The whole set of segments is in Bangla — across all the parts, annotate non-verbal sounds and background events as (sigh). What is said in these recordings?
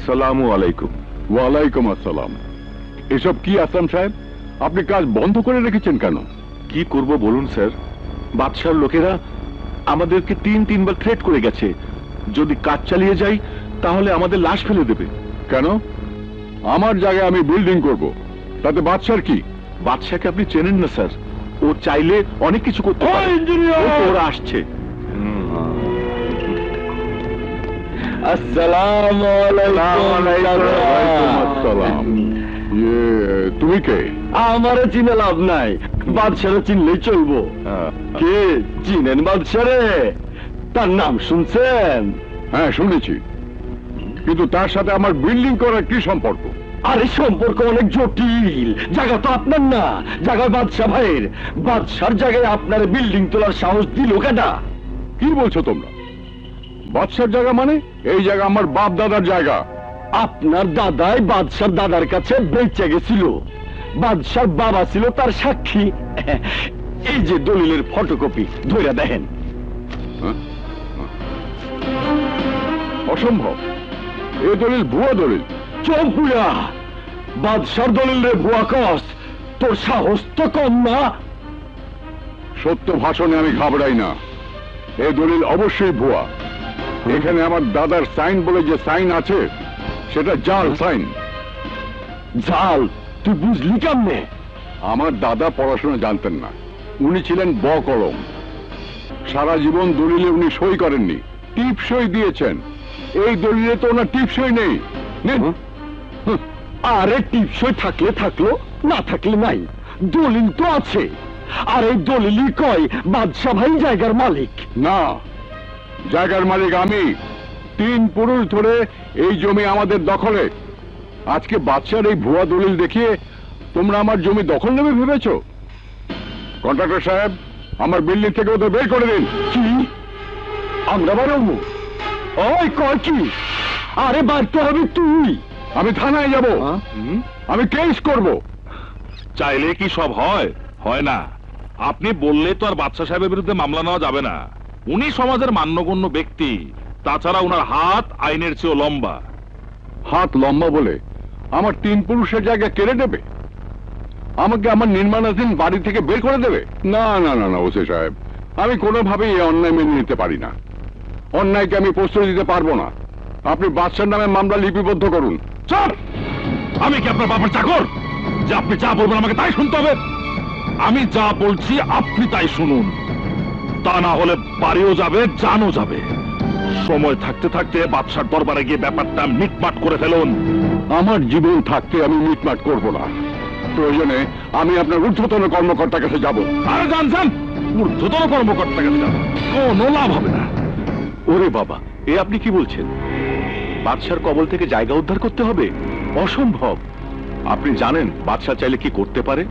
আসসালামু আলাইকুম। ওয়ালাইকুম আসসালাম। এসব কি আসাম সাহেব? আপনি কাজ বন্ধ করে রেখেছেন কেন? কি করব বলুন স্যার। বাদশার লোকেরা আমাদেরকে তিন তিনবার থ্রেট করে গেছে। যদি কাজ চালিয়ে যাই তাহলে আমাদের লাশ ফেলে দেবে। কেন? আমার জায়গায় আমি বিল্ডিং করব। তাতে বাদশার কি? বাদশাকে আপনি চেনেন না স্যার। ও চাইলে অনেক কিছু করতে পারে। ওরা আসছে। আসসালামু তুমি কে? আমারে চিনে লাভ নাই। বাদশারে চিনলেই চলবো। কে চিনেন বাদশারে? তার নাম শুনছেন? হ্যাঁ শুনেছি। কিন্তু তার সাথে আমার বিল্ডিং করার কি সম্পর্ক? আরে সম্পর্ক অনেক জটিল। জায়গা তো আপনার না। জায়গা বাদশা ভাইয়ের। বাদশার জায়গায় আপনার বিল্ডিং তোলার সাহস দিল কেটা কি বলছো তোমরা? বাদশার জায়গা মানে? এই জায়গা আমার বাপ দাদার জায়গা। আপনার দাদাই বাদশার দাদার কাছে বেঁচে গেছিল। বাদশার বাবা ছিল তার সাক্ষী। এই যে দলিলের ফটোকপি ধইরা দেখেন। হ্যাঁ? অসম্ভব। এ দলিল ভুয়া দলিল। চম্পুয়া বাদশার দলিল রে ভুয়া কস। তোর সাহস তো কম না। সত্য ভাষণে আমি ঘাবড়াই না। এ দলিল অবশ্যই ভুয়া। এখানে আমার দাদার সাইন বলে যে সাইন আছে সেটা জাল সাইন। জাল? তুই বুঝলি কেমনে? আমার দাদা পড়াশোনা জানতেন না। উনি ছিলেন ব কলম সারা জীবন দলিলে উনি সই করেননি। টিপ সই দিয়েছেন। এই দলিলে তো ওনার টিপ সই নেই। আরে টিপসই থাকলে থাকল না থাকলে নাই। দলিল তো আছে। আর এই দলিলই কয় বাদশা ভাই জায়গার মালিক। না। জায়গার মালিক আমি। তিন পুরুষ ধরে এই জমি আমাদের দখলে। আজকে বাচ্চার এই ভুয়া দলিল দেখিয়ে তোমরা আমার জমি দখল নেবে ভেবেছ? কন্ট্রাক্টর সাহেব আমার বিল্ডিং থেকে ওদের বের করে দিন। কি? আমরা বারবো? ওই কয় কি? আরে বাড়তে হবে তুই। আমি থানায় যাব? আমি কেস করব। চাইলে কি সব হয়? হয় না। আপনি বললে তো আর বাদশা সাহেবের বিরুদ্ধে মামলা নেওয়া যাবে না। উনি সমাজের মান্যগণ্য ব্যক্তি তাছাড়া ওনার হাত আইনের চেয়েও লম্বা। হাত লম্বা বলে আমার তিন পুরুষের জায়গা কেড়ে দেবে আমাকে আমার নির্মাণাধীন বাড়ি থেকে বের করে দেবে? না না না না ওসে সাহেব আমি কোনোভাবেই এই অন্যায় মেনে নিতে পারি না। অন্যায়কে আমি প্রশ্রয় দিতে পারব না। আপনি বাদশার নামে মামলা লিপিবদ্ধ করুন। চল আমি কি আপনার বাবার চাকর? যে আপনি যা বলবেন আমাকে তাই শুনতে হবে? আমি যা বলছি আপনি তাই শুনুন। তা না হলে বাড়িও যাবে, জানও যাবে। সময় থাকতে থাকতে বাদশার দরবারে গিয়ে ব্যাপারটা মিটমাট করে ফেলুন। আমার জীবন থাকতে আমি মিটমাট করব না। প্রয়োজনে আমি আপনার ঊর্ধ্বতন কর্মকর্তার কাছে যাব। ঊর্ধ্বতন কর্মকর্তার কাছে যান কোনো লাভ হবে না। ওরে বাবা, এ আপনি কি বলছেন? বাদশার কবল থেকে জায়গা উদ্ধার করতে হবে? অসম্ভব। আপনি জানেন বাদশা চাইলে কি করতে পারে?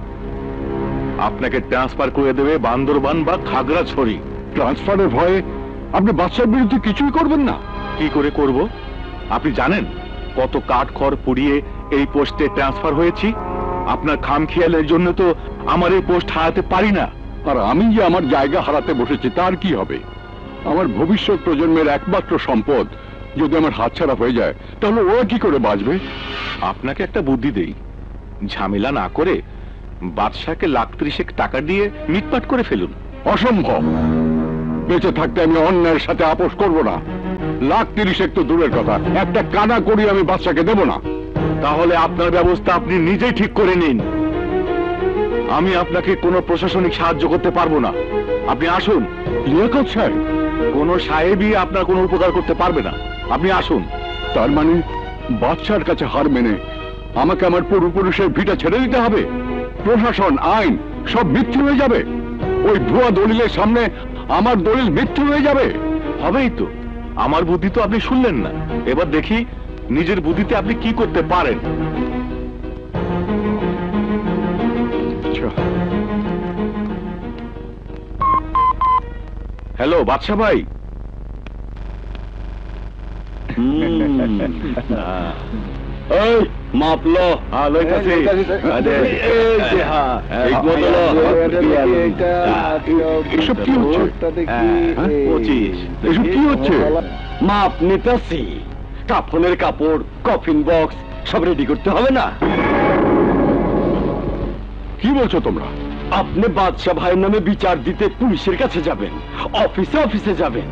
আপনাকে ট্রান্সফার করে দেবে বান্দরবান বা খাগড়াছড়ি। ট্রান্সফারের ভয়ে আপনি বাদশার বিরুদ্ধে কিছুই করবেন না। কি করে করব? আপনি জানেন কত কাঠ খড় পুড়িয়ে এই পোস্টে ট্রান্সফার হয়েছি? আপনার খামখেয়ালের জন্য তো আমার এই পোস্ট হারাতে পারি না। আর আমি যে আমার জায়গা হারাতে বসেছি তার কি হবে? আমার ভবিষ্যৎ প্রজন্মের একমাত্র সম্পদ যদি আমার হাতছাড়া হয়ে যায় তাহলে ওরা কি করে বাঁচবে? আপনাকে একটা বুদ্ধি দেই। ঝামেলা না করে বাদশাকে লাখ ত্রিশেক টাকা দিয়ে মিটপাট করে ফেলুন। অসম্ভব। বেঁচে থাকতে আমি অন্যায়ের সাথে আপোষ করব না। লাখ তিরিশেক তো দূরের কথা। একটা কানা করি আমি বাচ্চাকে দেব না। তাহলে আপনার ব্যবস্থা আপনি নিজেই ঠিক করে নিন। আমি আপনাকে কোনো প্রশাসনিক সাহায্য করতে পারব না। আপনি আসুন। লিয়াকত সাহেব কোনো সাহেবই আপনার কোনো উপকার করতে পারবে না। আপনি আসুন। তার মানে বাচ্চার কাছে হার মেনে আমাকে আমার পূর্বপুরুষের ভিটা ছেড়ে দিতে হবে? প্রশাসন আইন সব মিথ্যে হয়ে যাবে। ওই ভুয়া দলিলের সামনে আমার দলিল মিথ্যে হয়ে যাবে। হবেই তো। আমার বুদ্ধি তো আপনি শুনলেন না। এবার দেখি নিজের বুদ্ধিতে আপনি কি করতে পারেন। হ্যালো বাদশা ভাই। (laughs) এই মাপলো হ্যাঁ, লইতাছি। আরে, এই যে হ্যাঁ ঠিক মতো লো। এসব কি হচ্ছে হ্যাঁ, এসব কি হচ্ছে মাপ নিতেছি কাফনের কাপড় কফিন বক্স সব রেডি করতে হবে না কি বলছো তোমরা আপনি বাদশাহ ভাইয়ের নামে বিচার দিতে পুলিশের কাছে যাবেন অফিসে অফিসে যাবেন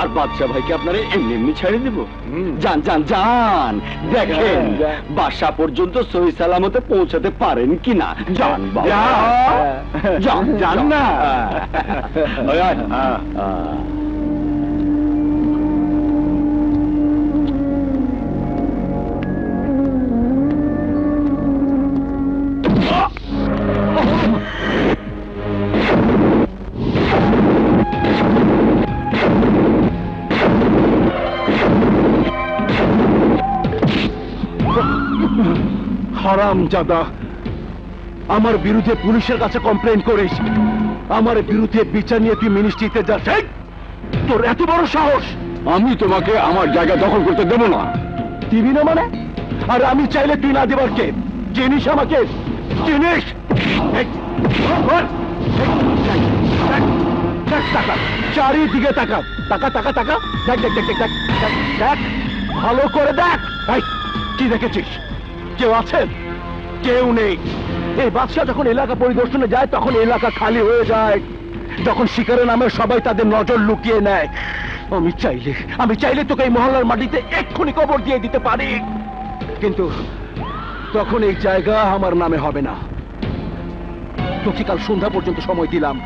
আর বাদশাহ ভাইকে আপনারা এমনি এমনি ছেড়ে দেব। যান যান যান। দেখেন বাসা পর্যন্ত সহি সালামতে পৌঁছাতে পারেন কিনা। যান বাবা। যান যান না। হারাম জাদা। আমার বিরুদ্ধে পুলিশের কাছে কমপ্লেন করিস। আমার বিরুদ্ধে বিচার নিয়ে তুই মিনিস্ট্রিতে যাস এই! তোর এত বড় সাহস। আমি তোমাকে আমার জায়গা দখল করতে দেব না। দিবি না মানে? আর আমি চাইলে তুই না দেবার কে? জিনিস আমাকে? তাকা। চারিদিকে তাকা টাকা টাকা টাকা। দেখ দেখ দেখ দেখ দেখ দেখ, ভালো করে দেখ। কি দেখেছিস? কেউ আছেন? কেউ নেই। এই বাদশাহ যখন এলাকা পরিদর্শনে যায়, তখন এলাকা খালি হয়ে যায়। যখন শিকারের নামে সবাই তাদের নজর লুকিয়ে নেয়। আমি চাইলে আমি চাইলে তোকে এই মহল্লার মাটিতে এক্ষুনি কবর দিয়ে দিতে পারি। কিন্তু তখন এই জায়গা আমার নামে হবে না। তোকে কাল সন্ধ্যা পর্যন্ত সময় দিলাম।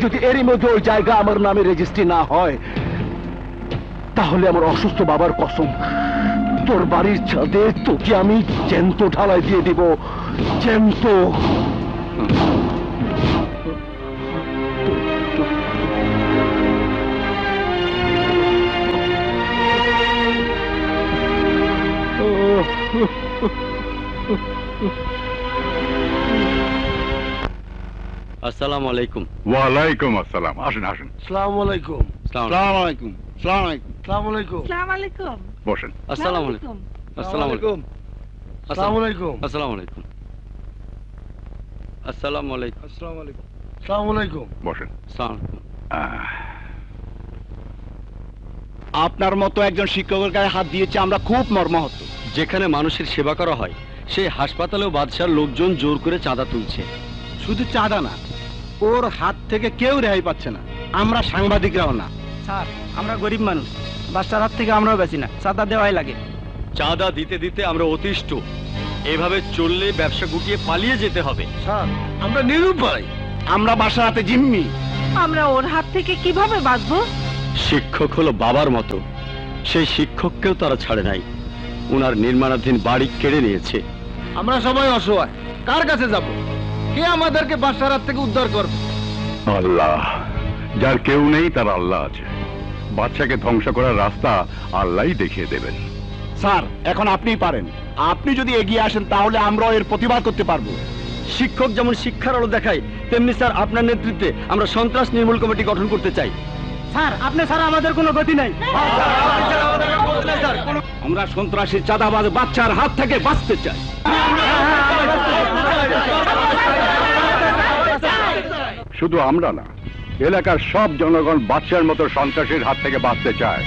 যদি এরই মধ্যে ওই জায়গা আমার নামে রেজিস্ট্রি না হয়, তাহলে আমার অসুস্থ বাবার কসম। তোর বাড়ির ছাদে তোকে আমি জ্যান্ত ঢালাই দিয়ে দিব। জ্যান্ত। আসসালামু আলাইকুম। ওয়ালাইকুম আসসালাম। আসেন আসেন। সালাম আলাইকুম। আসসালামু আলাইকুম সালাম আলাইকুম। সালাম আলাইকুম। আসসালামু আলাইকুম আসসালামু আলাইকুম। আসসালামু আলাইকুম। সালাম আলাইকুম। আসসালামু আলাইকুম। আসসালামু আলাইকুম। আসসালাম আলাইকুম। সালাম আলাইকুম। বসেন। আসসালামু আলাইকুম। আহ, আপনার মতো একজন শিক্ষকের গায়ে হাত দিয়েছে আমরা খুব মর্মাহত। যেখানে মানুষের সেবা করা হয় সেই হাসপাতালেও বাদশার লোকজন জোর করে চাঁদা তুলছে। শুধু চাঁদা না ওর হাত থেকে কেউ রেহাই পাচ্ছে না। আমরা সাংবাদিকরাও না। স্যার আমরা গরিব মানুষ। বাচ্চার হাত থেকে আমরাও বেশি না চাঁদা দেওয়াই লাগে। চাঁদা দিতে দিতে আমরা অতিষ্ঠ। এভাবে চললে ব্যবসা গুটিয়ে পালিয়ে যেতে হবে। স্যার আমরা নিরুপায়। আমরা বাসার হাতে জিম্মি। আমরা ওর হাত থেকে কীভাবে বাঁচবো? শিক্ষক হলো বাবার মতো। সেই শিক্ষককেও তারা ছাড়ে নাই। উনার নির্মাণাধীন বাড়ি কেড়ে নিয়েছে। আমরা সবাই অসহায়। কার কাছে যাব? কে আমাদেরকে বাসার হাত থেকে উদ্ধার করবে? আল্লাহ যার কেউ নেই তার আল্লাহ আছে। বাচ্চাকে ধ্বংস করার রাস্তা আল্লাহই দেখিয়ে দেবেন। স্যার এখন আপনিই পারেন। আপনি যদি এগিয়ে আসেন তাহলে আমরাও এর প্রতিবাদ করতে পারব। শিক্ষক যেমন শিক্ষার আলো দেখায় তেমনি স্যার আপনার নেতৃত্বে আমরা সন্ত্রাস নির্মূল কমিটি গঠন করতে চাই। স্যার আপনি ছাড়া আমাদের কোনো গতি নাই। আমরা সন্ত্রাসী চাঁদাবাজ বাচ্চার হাত থেকে বাঁচতে চাই। শুধু আমরা না এলাকার সব জনগণ বাচ্চার মতো সন্ত্রাসীর হাত থেকে বাঁচতে চায়।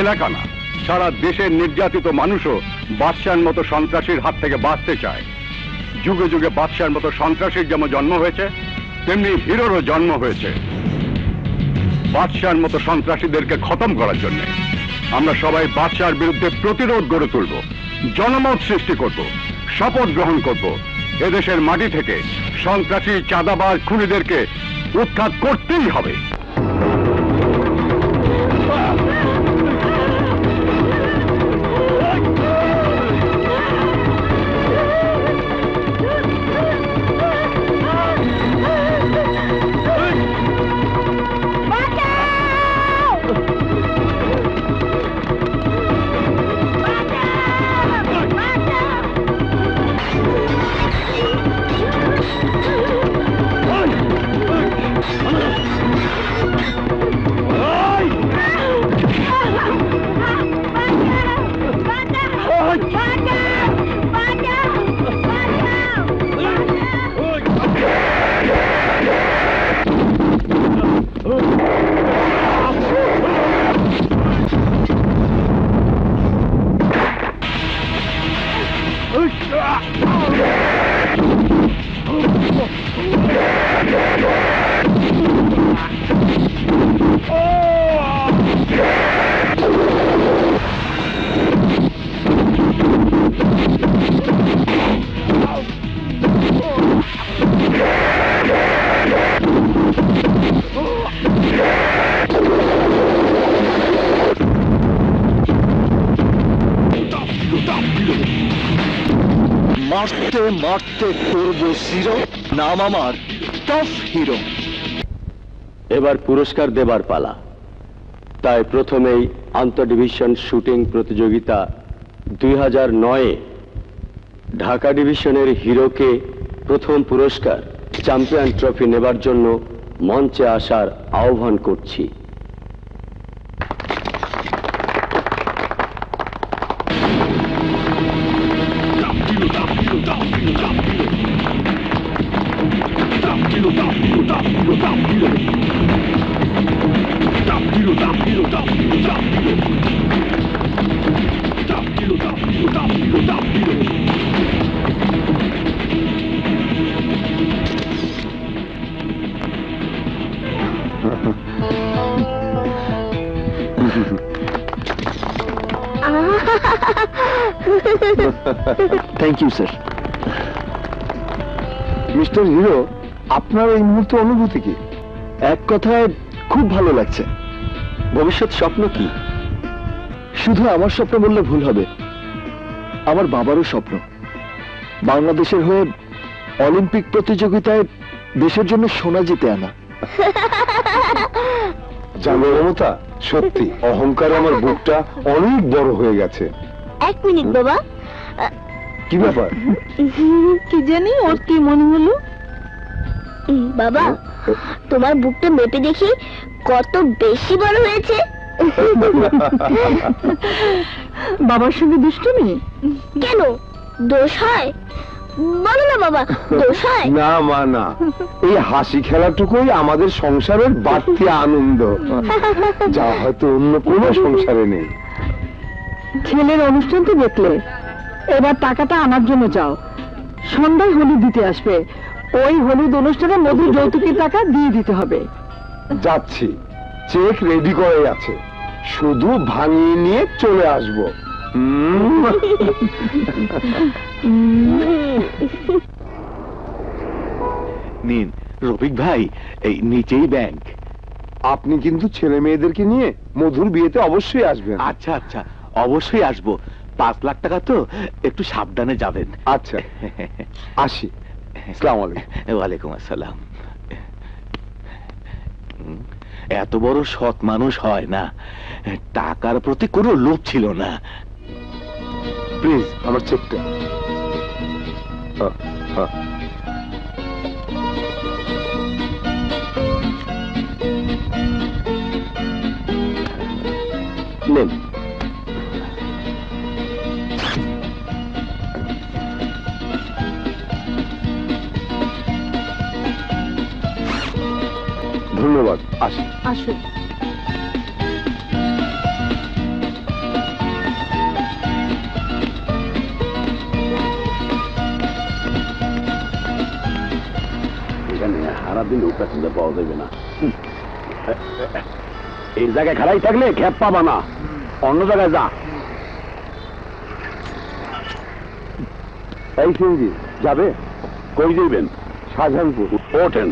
এলাকা না, সারা দেশের নির্যাতিত মানুষও বাদশার মতো সন্ত্রাসীর হাত থেকে বাঁচতে চায়। যুগে যুগে বাদশার মতো সন্ত্রাসীর যেমন জন্ম হয়েছে, তেমনি হিরোরও জন্ম হয়েছে। বাদশার মতো সন্ত্রাসীদেরকে খতম করার জন্য আমরা সবাই বাদশার বিরুদ্ধে প্রতিরোধ গড়ে তুলব, জনমত সৃষ্টি করব, শপথ গ্রহণ করব। এদেশের মাটি থেকে সন্ত্রাসী চাঁদাবাজ খুনিদেরকে উৎখাত করতেই হবে। মারতে করব জিরো নাম আমার টফ হিরো এবার পুরস্কার দেবার পালা। তাই প্রথমেই আন্তঃ ডিভিশন শুটিং প্রতিযোগিতা দুই হাজার নয়ে ঢাকা ডিভিশনের হিরোকে প্রথম পুরস্কার চ্যাম্পিয়ন ট্রফি নেবার জন্য মঞ্চে আসার আহ্বান করছি। Thank you sir mister hero আপনার এই মুহূর্তে অনুভূতি কি? এক কথায় খুব ভালো লাগছে। ভবিষ্যৎ স্বপ্ন কি? শুধু আমার স্বপ্ন বললে ভুল হবে। আমার বাবারও স্বপ্ন। বাংলাদেশের হয়ে অলিম্পিক প্রতিযোগিতায় দেশের জন্য সোনা জিতে আনা। জানো মমতা সত্যি অহংকারে আমার বুকটা অনেক বড় হয়ে গেছে। এক মিনিট বাবা। কি ব্যাপার? কি জানি ওর কি মনে হলো? বাবা তোমার বুকটা মেপে দেখি কত বেশি বড় হয়েছে। বাবার সঙ্গে দুষ্টুমি? কেন? দোষ হয়? বলো না বাবা দোষ হয়? না মা না। এই হাসি খেলাটুকুই আমাদের সংসারের বাড়তি আনন্দ। যা হয়তো অন্য কোনো সংসারে নেই। ছেলের অনুষ্ঠান তো দেখলে এবার টাকাটা আনার জন্য যাও। সন্ধ্যায় হলুদ দিতে আসবে। ওই হলুদ অনুষ্ঠানে মধুর যৌতুকের টাকা দিয়ে দিতে হবে। যাচ্ছি। চেক রেডি করে আছে। শুধু ভাঙিয়ে নিয়ে চলে আসব। হুম। নিন রফিক ভাই এই নিচেই ব্যাংক। আপনি কিন্তু ছেলে মেয়েদেরকে নিয়ে মধুর বিয়েতে অবশ্যই আসবেন। আচ্ছা আচ্ছা অবশ্যই আসব। পাঁচ লাখ টাকা তো একটু সাবধানে যাবেন। আচ্ছা। (laughs) আসি। আসসালামু আলাইকুম ওয়ালাইকুম আসসালাম হুম, এত বড় সৎ মানুষ হয় না। টাকার প্রতি কোনো লোভ ছিল না। প্লিজ আমার চেকটা। হ্যাঁ, হ্যাঁ। ধন্যবাদ আসি। আসুন। এখানে পাওয়া যাবে না। এই জায়গায় খারাই থাকলে খ্যাপ পাবা না। অন্য জায়গায় যা। এই সিংজি যাবে? কই দিবেন শাহজাহানপুর। ওঠেন।